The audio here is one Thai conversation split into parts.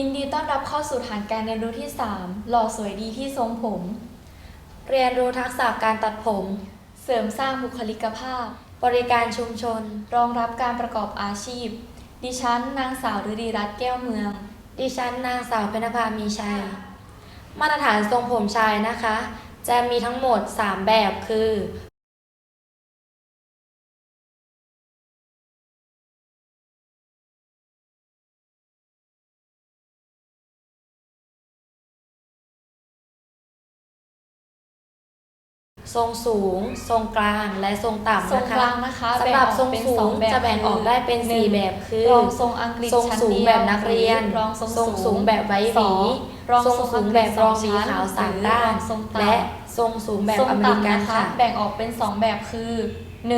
ยินดีต้อนรับเข้าสู่ฐานการเรียนรู้ที่ 3 หล่อสวยดีที่ทรงผม เรียนรู้ทักษะการตัดผม เสริมสร้างบุคลิกภาพ บริการชุมชน รองรับการประกอบอาชีพ ดิฉันนางสาวฤดีรัตน์แก้วเมือง ดิฉันนางสาวเพญนภามีชัย มาตรฐานทรงผมชายนะคะ จะมีทั้งหมด 3 แบบคือ ทรงสูง ทรงกลางและทรงต่ำทรงนะกคะลางนะคะสำหรับแบ่ทรงออกเป็นสูสองแบบจะแบ่งออกได้เป็นหนึ่สี่งแบบคือรองทรงอังกฤษทรงชั้นสูงเดียวแบบนักเรียน รองทรงทรงสูงแบบไว้หวีสองรองทรงสูงแบบรองหวีชั้นขาวสามหรือด้ารนองทรงต่ำและทรงสูงแบบทรงอเมริกันต่ำนะคะค่ะแบ่งออกเป็น 2 แบบคือ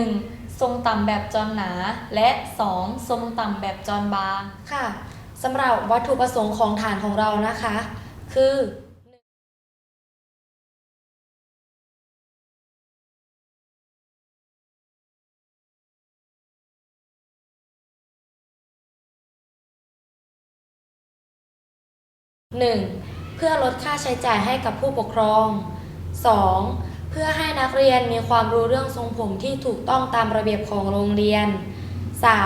1. ทรงต่ำแบบจอนหนา และ 2. ทรงต่ำแบบจอนบางค่ะสำหรับวัตถุประสงค์ของฐานของเรานะคะ คือ 1. เพื่อลดค่าใช้จ่ายให้กับผู้ปกครอง 2. เพื่อให้นักเรียนมีความรู้เรื่องทรงผมที่ถูกต้องตามระเบียบของโรงเรียน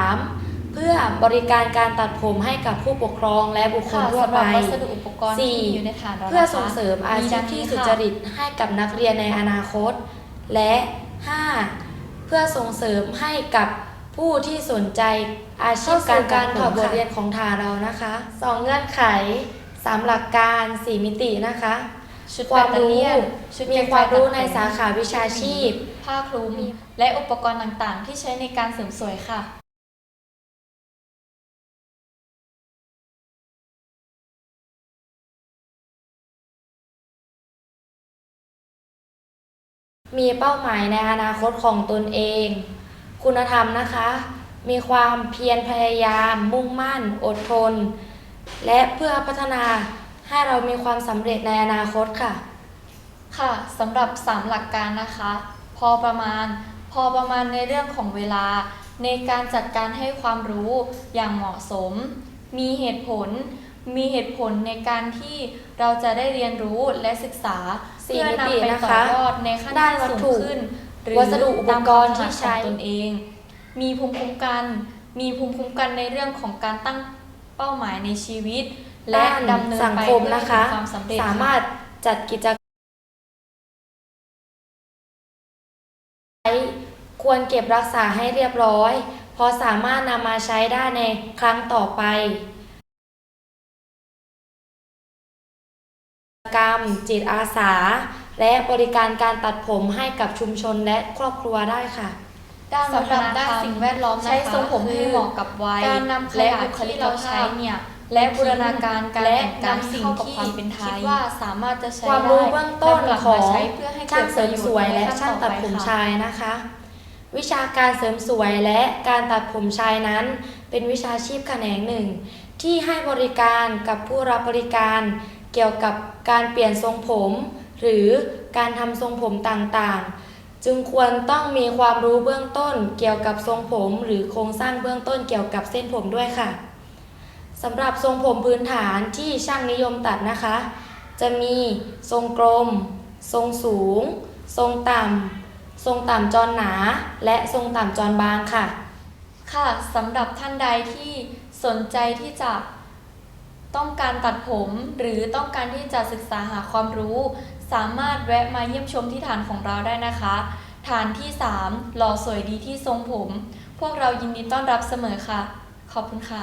3. เพื่อบริการการตัดผมให้กับผู้ปกครองและบุคคลค่ะทั่วสำหไปรับวัสดุอุปกรณ์ที่สี่มีอยู่ในฐานเรานะคะ เพื่อส่งเสริมอาชีพที่มีสุดังจนี้ค่ะริตให้กับนักเรียนในอนาคต และ 5. เพื่อส่งเสริมให้กับผู้ที่สนใจอาชีพการการถอดบทเรียนของฐานเรานะคะสองเงื่อนไข สามหลักการสี่มิตินะคะชุดความรู้แบตเตอเลี่ยนชุดมีเก็บความรู้ไฟตัดในสาขาวิชาชีพ ผ้าคลุม และอุปกรณ์ต่างๆ ที่ใช้ในการเสริมสวยค่ะมีเป้าหมายในอนาคตของตนเอง คุณธรรมนะคะ มีความเพียรพยายาม มุ่งมั่น อดทน และเพื่อพัฒนาให้เรามีความสำเร็จในอนาคตค่ะ ค่ะสำหรับ 3 หลักการนะคะ พอประมาณ พอประมาณในเรื่องของเวลา ในการจัดการให้ความรู้อย่างเหมาะสม มีเหตุผล มีเหตุผลในการที่เราจะได้เรียนรู้และศึกษาสี่เพื่อมิตินำไปนะต่อคะยอดในขั้นด้านที่วัตสูงถุขึ้น หรือวัสดุอุปกรณ์ที่ใช้ตามความถนัดของตนเอง มีภูมิคุ้มกัน มีภูมิคุ้มกันในเรื่องของการตั้ง เป้าหมายในชีวิต และด้านดำเนินสังไปคมเพื่อนะคะถึงความสำเร็จสามารถจัดกิจกรรมควรเก็บรักษาให้เรียบร้อย เพราะสามารถนำมาใช้ได้ในครั้งต่อไปกรรม จิตอาสา และบริการการตัดผมให้กับชุมชนและครอบครัวได้ค่ะ ด้านวัฒนธรรมสำหรับด้านสิ่งแวดล้อมนะคะใช้ทรงผมคือให้เหมาะกับวัยการนำขและยะบุคลิที่กเราภาใช้พเนี่ยและบูรณาการการและแต่งกายนำสิ่งเข้ากับที่ความเป็นไทคิยดว่าสามารถจะใช้ความรู้ได้เบื้องต้นนำกลับขอมางใช้เพื่อให้เกิช่างดเสริมสวยและประโยชน์ช่างตัดผมในขั้นต่อไปค่ะชายนะคะ วิชาการเสริมสวยและการตัดผมชายนั้น เป็นวิชาชีพแขนงหนึ่ง ที่ให้บริการกับผู้รับบริการ เกี่ยวกับการเปลี่ยนทรงผม หรือการทำทรงผมต่างๆ จึงควรต้องมีความรู้เบื้องต้นเกี่ยวกับทรงผม หรือโครงสร้างเบื้องต้นเกี่ยวกับเส้นผมด้วยค่ะสำหรับทรงผมพื้นฐานที่ช่างนิยมตัดนะคะ จะมีทรงกลม ทรงสูง ทรงต่ำทรงต่ำจรหนา และทรงต่ำจรบางค่ะ ค่ะสำหรับท่านใดที่สนใจที่จะต้องการตัดผมหรือต้องการที่จะศึกษาหาความรู้ สามารถแวะมาเยี่ยมชมที่ฐานของเราได้นะคะ ฐานที่ 3 หล่อสวยดีที่ทรงผม พวกเรายินดีต้อนรับเสมอค่ะ ขอบคุณค่ะ